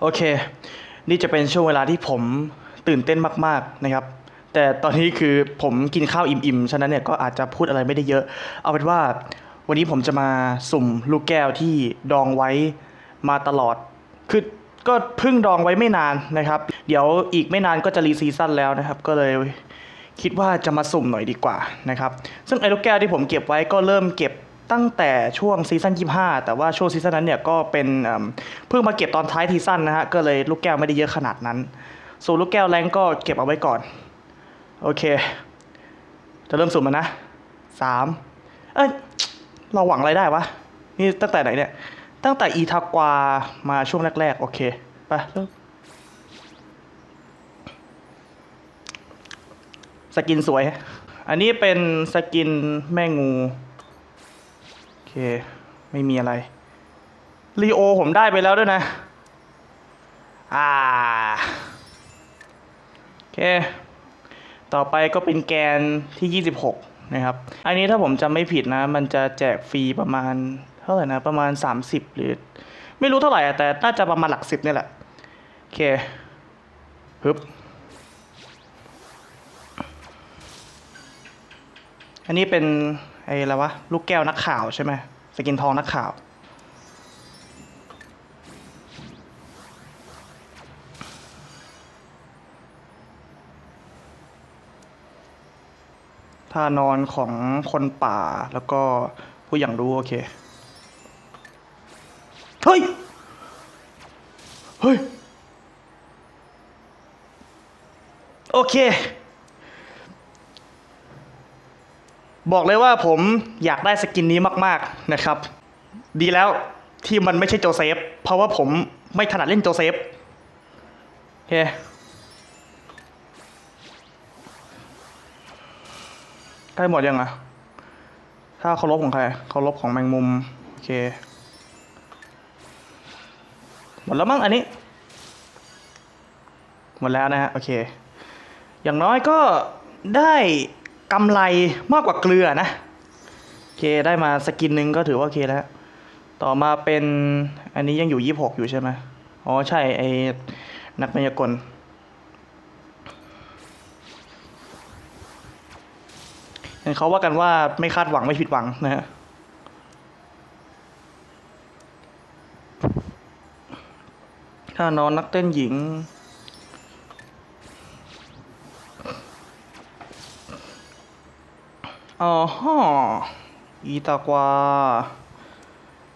โอเค นี่จะเป็นช่วงเวลาที่ผมตื่นเต้นมาก ๆนะครับ แต่ตอนนี้คือผมกินข้าวอิ่มๆ ฉะนั้นเนี่ยก็อาจจะพูดอะไรไม่ได้เยอะ เอาเป็นว่าวันนี้ผมจะมาสุ่มลูกแก้วที่ดองไว้มาตลอด คือก็เพิ่งดองไว้ไม่นานนะครับ เดี๋ยวอีกไม่นานก็จะรีซีซั่นแล้วนะครับ ก็เลยคิดว่าจะมาสุ่มหน่อยดีกว่านะครับ ซึ่งไอ้ลูกแก้วที่ผมเก็บไว้ก็เริ่มเก็บ ตั้งแต่ช่วงซีซั่น25 แต่ว่าช่วงซีซั่นนั้นเนี่ยก็เป็นเพิ่งมาเก็บตอนท้ายซีซั่นนะฮะก็เลยลูกแก้วไม่ได้เยอะขนาดนั้นส่วนลูกแก้วแรงก็เก็บเอาไว้ก่อน โอเค จะเริ่มสุ่มแล้วนะสามเอ้ยเราหวังอะไรได้วะ นี่ตั้งแต่ไหนเนี่ย ตั้งแต่อีทากวามาช่วงแรกๆ โอเค ไปเริ่มสกินสวย อันนี้เป็นสกินแม่งู ไม่มีอะไรลีโอผมได้ไปแล้วด้วยนะ อ่า โอเค ต่อไปก็เป็นแกนที่ 26 นะครับ อันนี้ถ้าผมจำไม่ผิดนะ มันจะแจกฟรีประมาณ เท่าไหร่นะ ประมาณ 30 หรือ ไม่รู้เท่าไหร่อะแต่น่าจะประมาณหลักสิบนี่แหละ โอเคฮึบอันนี้เป็น ไอ้อะไรวะ ลูกแก้วนักข่าวใช่ไหมสกินทองนักข่าวท่านอนของคนป่าแล้วก็ผู้อย่างรู้โอเค เฮ้ย เฮ้ย โอเค บอกเลยว่าผมอยากได้สกินนี้มากๆนะครับ ดีแล้วที่มันไม่ใช่โจเซฟ เพราะว่าผมไม่ถนัดเล่นโจเซฟโอเคได้หมดยังอะถ้าเคารพของใครเคารพของแมงมุม โอเค หมดแล้วมั้งอันนี้ หมดแล้วนะฮะ โอเค อย่างน้อยก็ได้ กำไรมากกว่าเกลือนะโอเคได้มาสกินหนึ่งก็ถือว่าโอเคแล้ว ต่อมาเป็นอันนี้ยังอยู่ยี่หกอยู่ใช่ไหมอ๋อใช่ไอ้นักมายากลเห็นเขาว่ากันว่าไม่คาดหวังไม่ผิดหวังนะฮะถ้านอนนักเต้นหญิง อ๋อฮะอีตากวา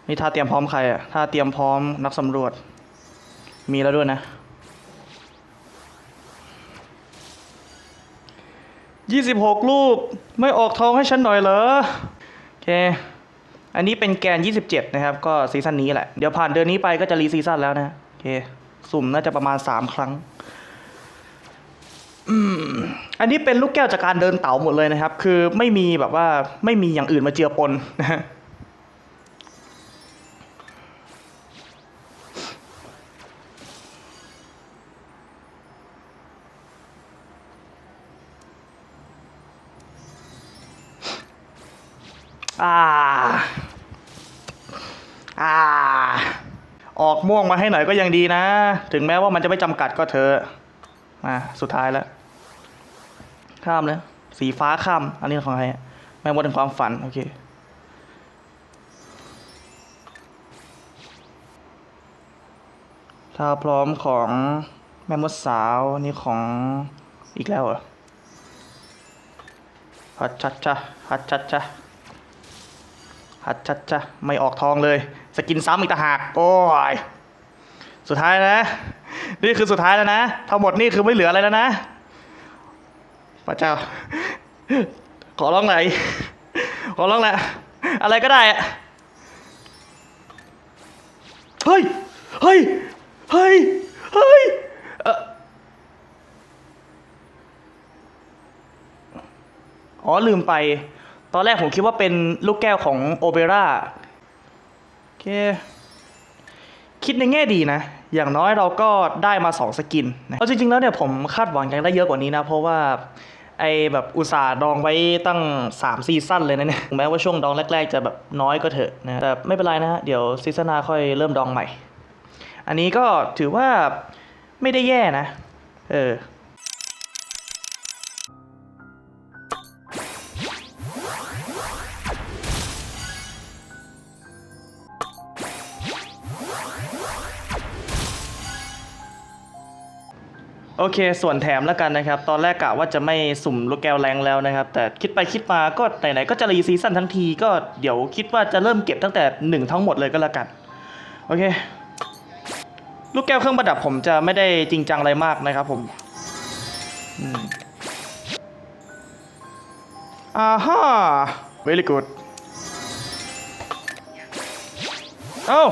นี่ท่าเตรียมพร้อมใครอะท่าเตรียมพร้อมนักสำรวจ มีแล้วด้วยนะยี่สิบหกลูกไม่ออกทองให้ฉันหน่อยเหรอ โอเค อันนี้เป็นแกน 27 นะครับ ก็ซีซั่นนี้แหละ เดี๋ยวผ่านเดือนนี้ไปก็จะรีซีซั่นแล้วนะ โอเค สุ่มน่าจะประมาณ 3 ครั้ง อันนี้เป็นลูกแก้วจากการเดินเต๋าหมดเลยนะครับ คือไม่มีแบบว่าไม่มีอย่างอื่นมาเจือปนนะฮะอ่า อ่า ออกม่วงมาให้หน่อยก็ยังดีนะ ถึงแม้ว่ามันจะไม่จำกัดก็เถอะมาสุดท้ายแล้ว ข้ามเลย สีฟ้าข้าม อันนี้ของใครแม่มดถึงความฝัน โอเค ถ้าพร้อมของแม่มดสาวนนี่ของอีกแล้วเหรอฮัดชัดชะฮัดชัดชะฮัดชัดชะไม่ออกทองเลย สกินซ้ำอีกต่างหาก โอ้ย สุดท้ายนะ นี่คือสุดท้ายแล้วนะ ทั้งหมดนี่คือไม่เหลืออะไรแล้วนะ พระเจ้า ขอร้องหน่อยขอร้องแหละ อะไรก็ได้อะเฮ้ย เฮ้ย เฮ้ย เฮ้ยอ๋อลืมไป ตอนแรกผมคิดว่าเป็นลูกแก้วของโอเปร่าโอเค คิดในแง่ดีนะ อย่างน้อยเราก็ได้มา 2 สกินนะเอาจริงๆแล้วเนี่ยผมคาดหวังอยากได้เยอะกว่านี้นะ เพราะว่าไอแบบอุตส่าห์ดองไว้ตั้ง 3 ซีซั่นเลยนะเนี่ยแม้ว่าช่วงดองแรก ๆ จะแบบน้อยก็เถอะนะแต่ไม่เป็นไรนะฮะเดี๋ยวซีซั่นหน้าค่อยเริ่มดองใหม่ อันนี้ก็ถือว่าไม่ได้แย่นะ เออ โอเค ส่วนแถมแล้วกันนะครับ ตอนแรกกะว่าจะไม่สุ่มลูกแก้วแรงแล้วนะครับ แต่คิดไปคิดมาก็ไหนๆก็จะรีซีซั่นทั้งทีก็เดี๋ยวคิดว่าจะเริ่มเก็บตั้งแต่หนึ่งทั้งหมดเลยก็แล้วกัน โอเค ลูกแก้วเครื่องประดับผมจะไม่ได้จริงจังอะไรมากนะครับผมอืมอ่าฮ่า very good เอ้า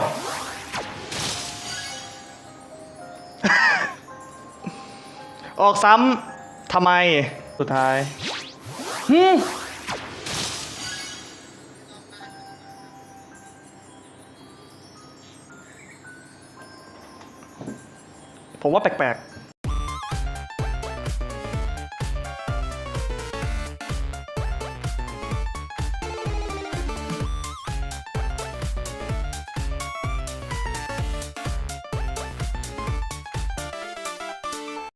ออกซ้ำทำไม สุดท้ายฮึมผมว่าแปลกๆ